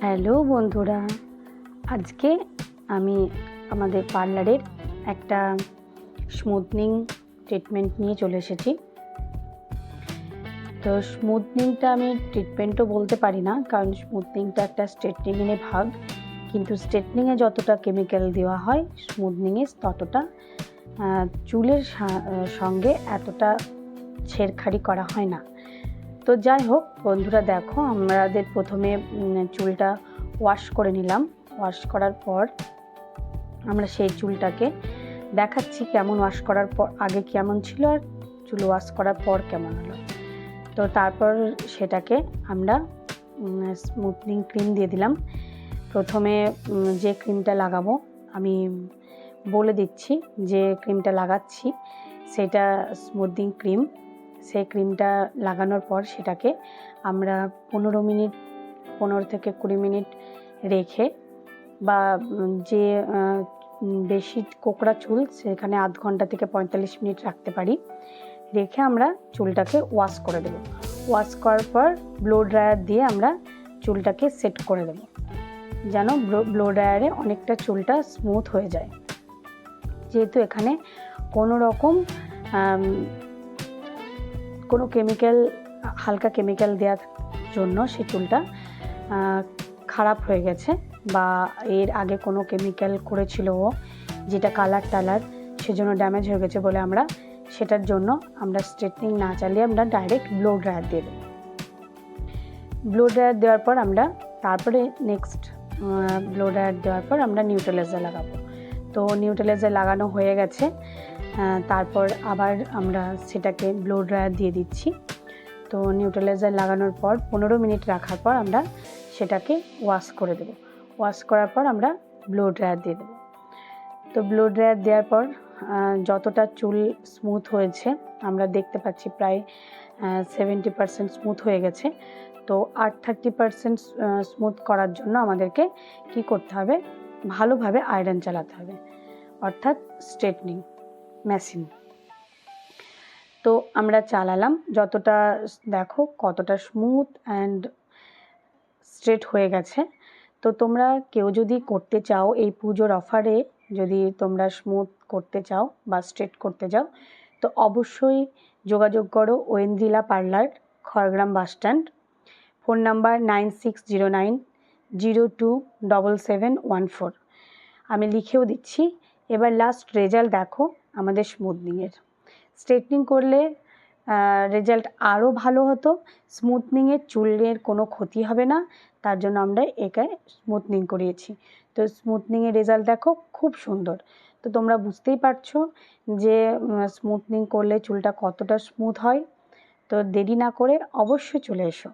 Hello বন্ধুরা, আজকে আমি আমাদের পার্লারের একটা স্মুথনিং ট্রিটমেন্ট নিয়ে চলে এসেছি। তো স্মুথনিংটা আমি ট্রিটমেন্টও বলতে পারি না, কারণ স্মুথনিংটা একটা স্ট্রেটনিংয়ের ভাগ। কিন্তু স্ট্রেটনিংয়ে যতটা কেমিক্যাল দেওয়া হয় স্মুথনিংয়ে ততটা চুলের সঙ্গে এতটা ছেড়খাড়ি করা হয় না। তো যাই হোক, বন্ধুরা দেখো, আমাদের প্রথমে চুলটা ওয়াশ করে নিলাম। ওয়াশ করার পর আমরা সেই চুলটাকে দেখাচ্ছি কেমন ওয়াশ করার পর, আগে কেমন ছিল আর চুল ওয়াশ করার পর কেমন হলো। তো তারপর সেটাকে আমরা স্মুথনিং ক্রিম দিয়ে দিলাম। প্রথমে যে ক্রিমটা লাগাবো, আমি বলে দিচ্ছি যে ক্রিমটা লাগাচ্ছি, সেটা স্মুথনিং ক্রিম সেই ক্রিমটা লাগানোর পর সেটাকে আমরা পনেরো মিনিট, পনেরো থেকে কুড়ি মিনিট রেখে বা যে বেশি কোকড়া চুল সেখানে আধ ঘণ্টা থেকে পঁয়তাল্লিশ মিনিট রাখতে পারি। রেখে আমরা চুলটাকে ওয়াশ করে দেবো। ওয়াশ করার পর ব্লো ড্রায়ার দিয়ে আমরা চুলটাকে সেট করে দেবো। যেন ব্লো ড্রায়ারে অনেকটা চুলটা স্মুথ হয়ে যায়। যেহেতু এখানে কোনো রকম কোনো কেমিক্যাল হালকা কেমিক্যাল দেওয়ার জন্য সেই চুলটা খারাপ হয়ে গেছে বা এর আগে কোনো কেমিক্যাল করেছিল ও যেটা কালার টালার সেজন্য ড্যামেজ হয়ে গেছে বলে আমরা সেটার জন্য আমরা স্ট্রেটনিং না চালিয়ে আমরা ডাইরেক্ট ব্লো ড্রায়ার দিয়ে দেবো। ব্লো ড্রায়ার দেওয়ার পর আমরা তারপরে নেক্সট ব্লো ড্রায়ার দেওয়ার পর আমরা নিউট্রালাইজার লাগাবো। তো নিউট্রালাইজার লাগানো হয়ে গেছে। তারপর আবার আমরা সেটাকে ব্লো ড্রায়ার দিয়ে দিচ্ছি। তো নিউট্রালাইজার লাগানোর পর পনেরো মিনিট রাখার পর আমরা সেটাকে ওয়াশ করে দেবো। ওয়াশ করার পর আমরা ব্লো ড্রায়ার দিয়ে দেবো। তো ব্লো ড্রায়ার দেওয়ার পর যতটা চুল স্মুথ হয়েছে, আমরা দেখতে পাচ্ছি প্রায় সেভেন্টি পারসেন্ট স্মুথ হয়ে গেছে। তো আর থার্টি পারসেন্ট স্মুথ করার জন্য আমাদেরকে কি করতে হবে? ভালোভাবে আয়রন চালাতে হবে। অর্থাৎ স্ট্রেটনিং মেশিন। তো আমরা চালালাম যতটা দেখো কতটা স্মুথ অ্যান্ড স্ট্রেট হয়ে গেছে। তো তোমরা কেউ যদি করতে চাও এই পুজোর অফারে যদি তোমরা স্মুথ করতে চাও বা স্ট্রেট করতে চাও তো অবশ্যই যোগাযোগ করো Oindrila parlour, Khargram bus stand. Phone number nine six zero nine zero two double seven one four. আমি লিখেও দিচ্ছি, এবার লাস্ট রেজাল্ট দেখো আমাদের স্মুথনিংয়ের স্ট্রেটনিং করলে রেজাল্ট আরও ভালো হতো স্মুথনিংয়ের চুলের কোনো ক্ষতি হবে না, তার জন্য আমরা একে স্মুথনিং করিয়েছি। তো স্মুথনিংয়ের রেজাল্ট দেখো খুব সুন্দর। তো তোমরা বুঝতেই পারছ যে স্মুথনিং করলে চুলটা কতটা স্মুথ হয়। তো দেরি না করে অবশ্যই চলে এসো।